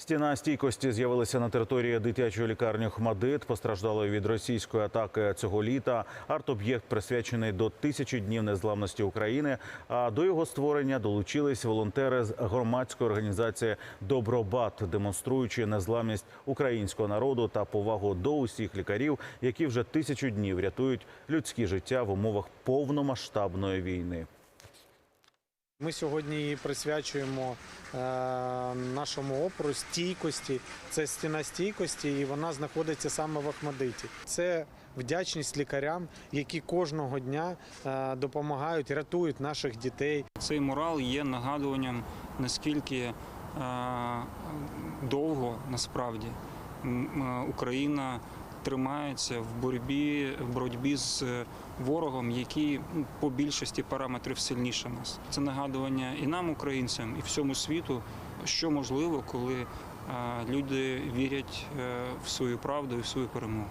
Стіна стійкості з'явилася на території дитячої лікарні Хмадит, постраждалої від російської атаки цього літа. Арт-об'єкт присвячений до тисячі днів незламності України. А до його створення долучились волонтери з громадської організації Добробат, демонструючи незламність українського народу та повагу до усіх лікарів, які вже тисячу днів рятують людські життя в умовах повномасштабної війни. Ми сьогодні її присвячуємо е, нашому опору стійкості. Це стіна стійкості, і вона знаходиться саме в Ахмадиті. Це вдячність лікарям, які кожного дня е, допомагають, рятують наших дітей. Цей мурал є нагадуванням, наскільки е, довго насправді Україна тримається в боротьбі, в боротьбі з ворогом, який ну, по більшості параметрів сильніше нас. Це нагадування і нам, українцям, і всьому світу, що можливо, коли е, люди вірять е, в свою правду і в свою перемогу.